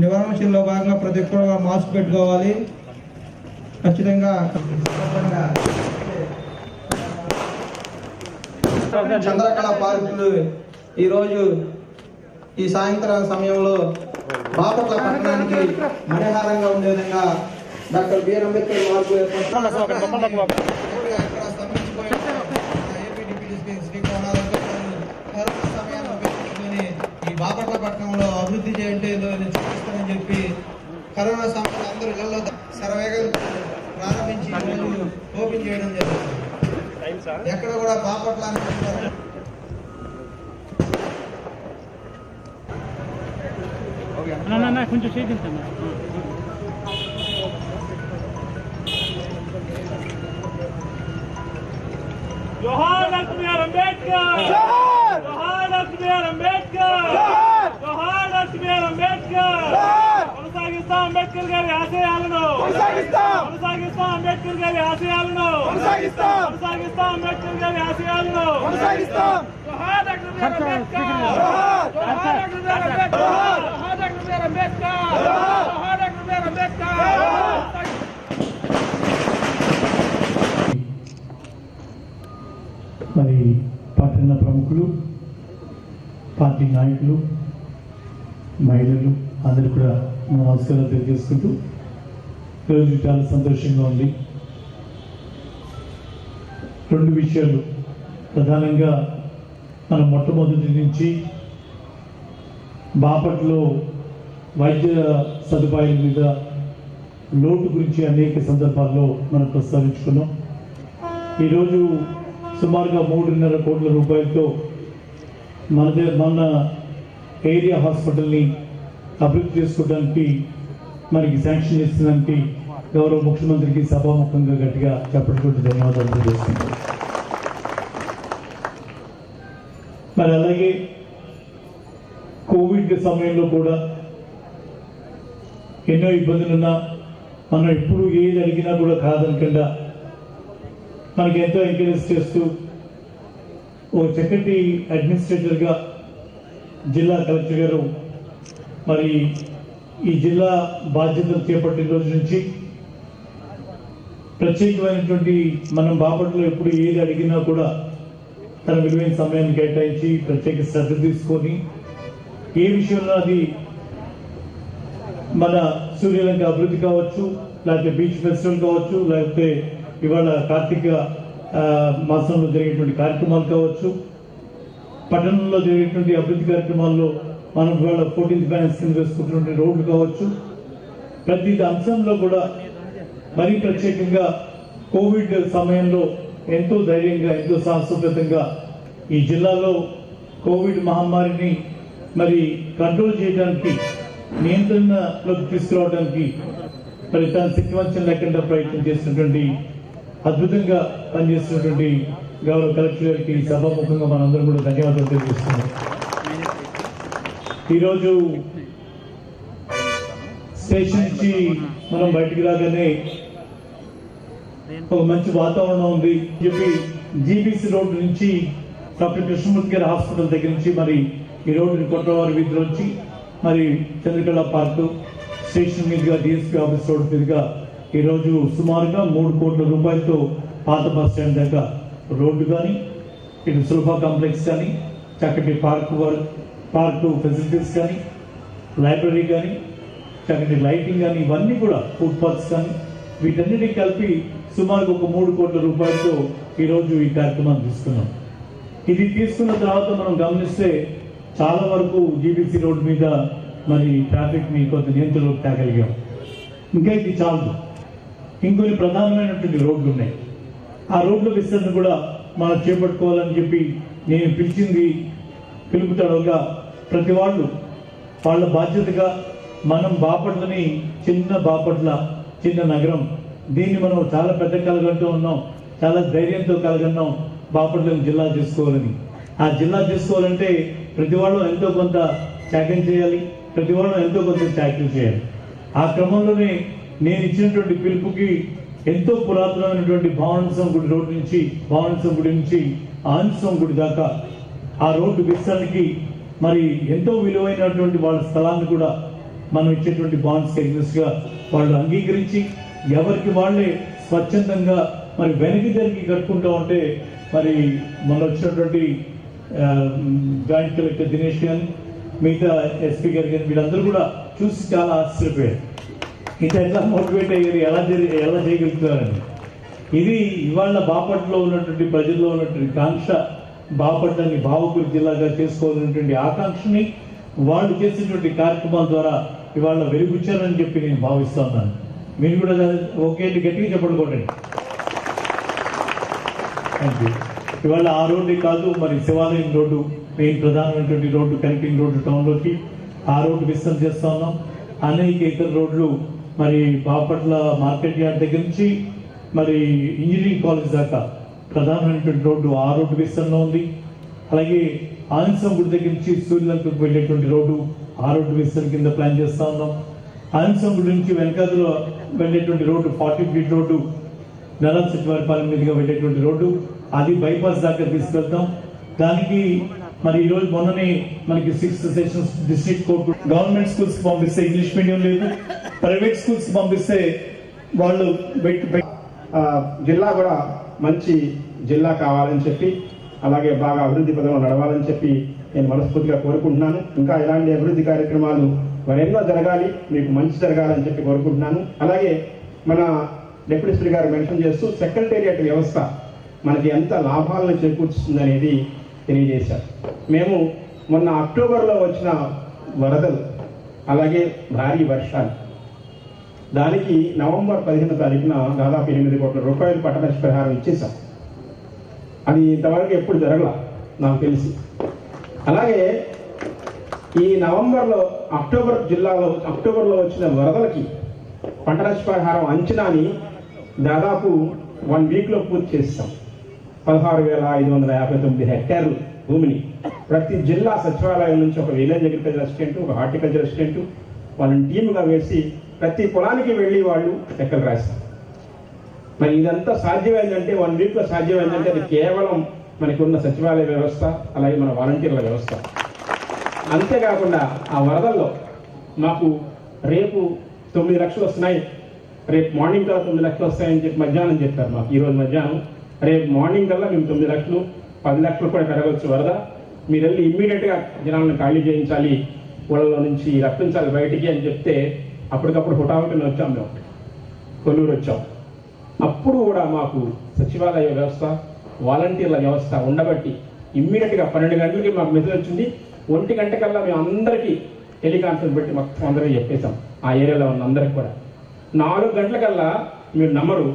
నివారణ చర్యలో భాగంగా ప్రతి ఒక్కరు మాస్క్ పెట్టుకోవాలి. ఖచ్చితంగా చంద్రకళ పార్కులు ఈరోజు ఈ సాయంత్రం సమయంలో బాపట్ల పట్టణానికి మణిహారంగా ఉండే విధంగా డాక్టర్ బిఆర్ అంబేద్కర్ మార్పు కరోనా ఈ బాపట్ల పట్టణంలో అభివృద్ధి చేయంటే చూపిస్తానని చెప్పి కరోనా సమయంలో అందరూ ఇళ్ళలో సర్వేగా ప్రారంభించి ఓపెన్ చేయడం జరుగుతుంది. ఎక్కడ కూడా బాపట్ల అని చెప్పారు. అన్న, అన్న, కొంచెం చేయించండి జోహార్ డాక్టర్ బిఆర్ అంబేద్కర్! జోహార్! Doctor BR Ambedkar! జోహార్! Doctor BR Ambedkar! కొనసాగిస్తాం అంబేద్కర్ గారి ఆశయాలను. కొనసాగిస్తాం. అంబేద్కర్ గారి ఆశయాలను. కొనసాగిస్తాం. అంబేద్కర్ గారి ఆశయాలను. మరి పట్టణ ప్రముఖులు పార్టీ నాయకులు మహిళలు అందరూ కూడా నమస్కారాలు తెలియజేసుకుంటూ ఈరోజు చాలా సంతోషంగా ఉంది. రెండు విషయాలు. ప్రధానంగా మనం మొట్టమొదటి నుంచి బాపట్లో వైద్య సదుపాయాల మీద లోటు గురించి అనేక సందర్భాల్లో మనం ప్రస్తావించుకున్నాం. ఈరోజు సుమారుగా మూడున్నర కోట్ల రూపాయలతో మన మన ఏరియా హాస్పిటల్ని అభివృద్ధి చేసుకోవడానికి మనకి శాంక్షన్ చేసినందుకు గౌరవ ముఖ్యమంత్రికి సభాముఖంగా గట్టిగా చెప్పటువంటి ధన్యవాదాలు తెలియజేస్తున్నాను. మరి అలాగే కోవిడ్ సమయంలో కూడా ఎన్నో ఇబ్బందులున్నా మనం ఎప్పుడు ఏది అడిగినా కూడా కాదనకుండా మనకి ఎంతో ఎంకరేజ్ చేస్తూ ఓ చక్కటి అడ్మినిస్ట్రేటర్గా జిల్లా కలెక్టర్ గారు మరి ఈ జిల్లా బాధ్యతలు చేపట్టిన రోజు నుంచి ప్రత్యేకమైనటువంటి మనం బాపట్లో ఎప్పుడు ఏది అడిగినా కూడా తన విలువైన సమయాన్ని కేటాయించి ప్రత్యేక శ్రద్ధ తీసుకొని ఏ విషయంలో అది మన సూర్యలంక అభివృద్ధి కావచ్చు లేకపోతే బీచ్ ఫెస్టివల్ కావచ్చు లేకపోతే ఇవాళ కార్తీక మాసంలో జరిగేటువంటి కార్యక్రమాలు కావచ్చు పట్టణంలో జరిగేటువంటి అభివృద్ధి కార్యక్రమాల్లో మనం ఇవాళ ఫోర్టీన్త్ ఫైనాన్స్ కింద వేసుకుంటున్న రోడ్లు కావచ్చు. ప్రతి అంశంలో కూడా మరీ ప్రత్యేకంగా కోవిడ్ సమయంలో ఎంతో ధైర్యంగా ఎంతో సాహసోపేతంగా ఈ జిల్లాలో కోవిడ్ మహమ్మారిని మరి కంట్రోల్ చేయడానికి నియంత్రణలోకి తీసుకురావడానికి మరి తన శక్తివంచం లేకుండా ప్రయత్నం చేసినటువంటి అద్భుతంగా పనిచేసినటువంటి గౌరవ కలెక్టర్ గారికి సభాముఖంగా మనందరం కూడా ధన్యవాదాలు తెలియజేస్తున్నాం. ఈరోజు స్టేషన్ నుంచి మనం బయటికి రాగానే ఒక మంచి వాతావరణం ఉంది చెప్పి జీబీసీ రోడ్డు నుంచి డాక్టర్ కృష్ణమూర్తి గారి హాస్పిటల్ దగ్గర నుంచి మరి ఈ రోడ్డు కొట్టవారి వీధిలో నుంచి మరి చంద్రకళ పార్కు స్టేషన్ మీదుగా డిఎస్పీ ఆఫీస్ రోడ్ మీదుగా ఈరోజు సుమారుగా మూడు కోట్ల రూపాయలతో పాత బస్ స్టాండ్ దగ్గర రోడ్డు కానీ ఇటు సులభ కాంప్లెక్స్ కానీ చక్కటి పార్క్ వర్క్ పార్కు ఫెసిలిటీస్ కానీ లైబ్రరీ కానీ చక్కటి లైటింగ్ కానీ ఇవన్నీ కూడా ఫుడ్ పార్క్స్ కానీ వీటన్నిటిని కలిపి సుమారు ఒక మూడు కోట్ల రూపాయలతో ఈరోజు ఈ కార్యక్రమాన్ని తీసుకున్నాం. ఇది తీసుకున్న తర్వాత మనం గమనిస్తే చాలా వరకు జీబీసీ రోడ్ మీద మరి ట్రాఫిక్ని కొంత నియంత్రణలోకి తేగలిగాం. ఇంకా ఇది చాలు ఇంకొన్ని ప్రధానమైనటువంటి రోడ్లు ఉన్నాయి. ఆ రోడ్ల విస్తరణ కూడా మనం చేపట్టుకోవాలని చెప్పి నేను పిలిచింది పిలుపుతడవుగా ప్రతి వాళ్ళు వాళ్ళ బాధ్యతగా మనం బాపట్లని చిన్న బాపట్ల చిన్న నగరం. దీన్ని మనం చాలా పెద్ద కలగంటూ ఉన్నాం. చాలా ధైర్యంతో కలగన్నాం బాపట్లను జిల్లా చేసుకోవాలని. ఆ జిల్లా చేసుకోవాలంటే ప్రతి వాళ్ళు ఎంతో కొంత త్యాగం చేయాలి ప్రతి వాళ్ళు ఎంతో కొంత త్యాగం చేయాలి. ఆ క్రమంలోనే నేను ఇచ్చినటువంటి పిలుపుకి ఎంతో పురాతనమైనటువంటి భావనసం గుడి రోడ్డు నుంచి భావనసం గుడి నుంచి ఆంజసం గుడి దాకా ఆ రోడ్డు విస్తరణకి మరి ఎంతో విలువైనటువంటి వాళ్ళ స్థలాన్ని కూడా మనం ఇచ్చేటువంటి బాండ్స్ అగ్రెస్ వాళ్ళు అంగీకరించి ఎవరికి వాళ్ళే స్వచ్ఛందంగా మరి వెనక్కి జరిగి కట్టుకుంటా ఉంటే మరి మొన్న వచ్చినటువంటి జాయింట్ కలెక్టర్ దినేష్ గారు మిగతా ఎస్పీ గారు కానీ వీళ్ళందరూ కూడా చూసి చాలా ఆశ్చర్యపోయారు. ఇంత ఎట్లా మోటివేట్ అయ్యారు ఎలా జరిగి ఎలా చేయగలుగుతారని ఇది ఇవాళ బాపట్లో ఉన్నటువంటి ప్రజల్లో ఉన్నటువంటి కాంక్ష బాపట్లని బావకూరు జిల్లాగా చేసుకోవాలనేటువంటి ఆకాంక్షని వాళ్ళు చేసినటువంటి కార్యక్రమాల ద్వారా ఇవాళ వెలుగుచ్చారని చెప్పి నేను భావిస్తున్నాను మీరు కూడా ఓకే అంటే గట్టిగా చెప్పడుకోండి థ్యాంక్ యూ ఇవాళ ఆ రోడ్డే కాదు మరి శివాలయం రోడ్డు మెయిన్ ప్రధానమైనటువంటి రోడ్డు కనెక్టింగ్ రోడ్డు టౌన్లోకి ఆ రోడ్డు విస్తరణ చేస్తా ఉన్నాం. అనేక ఇతర రోడ్లు మరి బాపట్ల మార్కెట్ యార్డ్ దగ్గర నుంచి మరి ఇంజనీరింగ్ కాలేజ్ దాకా ప్రధానమైనటువంటి రోడ్డు ఆ రోడ్డు విస్తరణలో ఉంది. అలాగే ఆంసం గుడి దగ్గర నుంచి సూర్యలంకకు వెళ్ళేటువంటి రోడ్డు ఆ రోడ్డు విస్తరణ కింద ప్లాన్ చేస్తూ ఉన్నాం. ఆంసం గుడి నుంచి వెనకాతలో వెళ్ళేటువంటి రోడ్డు ఫార్టీ ఫీట్ రోడ్డు నరం సచివారిపాలెం మీదుగా వెళ్ళేటువంటి రోడ్డు అది బైపాస్ దాకా తీసుకెళ్తాం. దానికి మరి ఈరోజు మొన్ననే మనకి sixth sessions district court government schools పంపిస్తే ఇంగ్లీష్ మీడియం లేదు ప్రైవేట్ స్కూల్స్ పంపిస్తే వాళ్ళు బయట బయట- జిల్లా కూడా మంచి జిల్లా కావాలని చెప్పి అలాగే బాగా అభివృద్ధి పదంలో నడవాలని చెప్పి నేను మనస్ఫూర్తిగా కోరుకుంటున్నాను. ఇంకా ఇలాంటి అభివృద్ధి కార్యక్రమాలు మరెన్నో జరగాలి మీకు మంచి జరగాలని చెప్పి కోరుకుంటున్నాను. అలాగే మన డిప్యూటీ గారు మెన్షన్ చేస్తూ సెక్రటేరియట్ వ్యవస్థ మనకి ఎంత లాభాలను చేకూర్చుతుంది అనేది తెలియజేశారు. మేము మొన్న అక్టోబర్లో వచ్చిన వరదలు అలాగే భారీ వర్షాలు దానికి నవంబర్ పదిహేను తారీఖున దాదాపు ఎనిమిది కోట్ల రూపాయలు పట్ట నష్టపరిహారం ఇచ్చేసాం అది ఇంతవరకు ఎప్పుడు జరగల? నాకు తెలిసి. అలాగే ఈ నవంబర్లో అక్టోబర్ జిల్లాలో అక్టోబర్లో వచ్చిన వరదలకి పంట నష్టపరిహారం అంచనాని దాదాపు వన్ వీక్లో పూర్తి చేస్తాం పదహారు వేల ఐదు వందల యాభై తొమ్మిది హెక్టార్లు భూమిని. ప్రతి జిల్లా సచివాలయం నుంచి ఒక విలేజ్ అగ్రికల్చర్ అసిస్టెంట్ ఒక హార్టికల్చర్ అసిస్టెంట్ వాళ్ళని టీముగా వేసి ప్రతి పొలానికి వెళ్ళి వాళ్ళు లెక్కలు రాస్తారు. మరి ఇదంతా సాధ్యమైందంటే వన్ వీక్లో సాధ్యమైందంటే అది కేవలం మనకి ఉన్న సచివాలయ వ్యవస్థ అలాగే మన వాలంటీర్ల వ్యవస్థ. అంతేకాకుండా ఆ వరదల్లో మాకు రేపు తొమ్మిది లక్షలు వస్తున్నాయి. రేపు మార్నింగ్ కల్లా తొమ్మిది లక్షలు వస్తాయని చెప్పి మధ్యాహ్నం చెప్పారు మాకు. ఈరోజు మధ్యాహ్నం రేపు మార్నింగ్ కల్లా మేము తొమ్మిది లక్షలు పది లక్షలు కూడా పెరగవచ్చు వరద. మీరు వెళ్ళి ఇమ్మీడియట్గా జనాలను ఖాళీ చేయించాలి ఊళ్ళలో నుంచి రప్పించాలి బయటికి అని చెప్తే అప్పటికప్పుడు హుటాహుటిని వచ్చాం మేము. కొల్లూరు వచ్చాం. అప్పుడు కూడా మాకు సచివాలయ వ్యవస్థ వాలంటీర్ల వ్యవస్థ ఉండబట్టి ఇమ్మీడియట్గా పన్నెండు గంటలకి మాకు మెసేజ్ వచ్చింది. ఒంటి గంట కల్లా మేము అందరికీ టెలికాన్ఫరెన్స్ పెట్టి మాకు అందరికీ చెప్పేశాం ఆ ఏరియాలో ఉన్న అందరికి కూడా. నాలుగు గంటలకల్లా మీరు నమ్మరు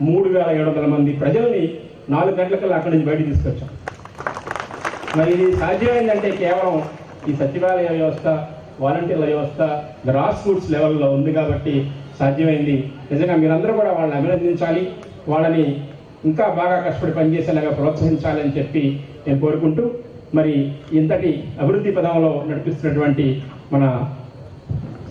మూడు వేల ఏడు వందల మంది ప్రజల్ని నాలుగు గంటలకల్లా అక్కడి నుంచి బయట తీసుకొచ్చాం. మరి ఇది సాధ్యమైందంటే కేవలం ఈ సచివాలయ వ్యవస్థ వాలంటీర్ల వ్యవస్థ గ్రాస్ రూట్స్ లెవెల్లో ఉంది కాబట్టి సాధ్యమైంది. నిజంగా మీరందరూ కూడా వాళ్ళని అభినందించాలి. వాళ్ళని ఇంకా బాగా కష్టపడి పనిచేసేలాగా ప్రోత్సహించాలని చెప్పి నేను కోరుకుంటూ మరి ఇంతటి అభివృద్ధి పదంలో నడిపిస్తున్నటువంటి మన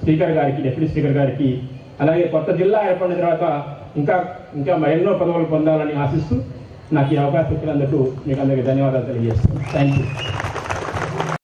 స్పీకర్ గారికి డిప్యూటీ స్పీకర్ గారికి అలాగే కొత్త జిల్లా ఏర్పడిన తర్వాత ఇంకా ఇంకా మరెన్నో పదవులు పొందాలని ఆశిస్తూ నాకు ఈ అవకాశం ఇచ్చినందుకు మీకు అందరికీ ధన్యవాదాలు తెలియజేస్తున్నాను. Thank you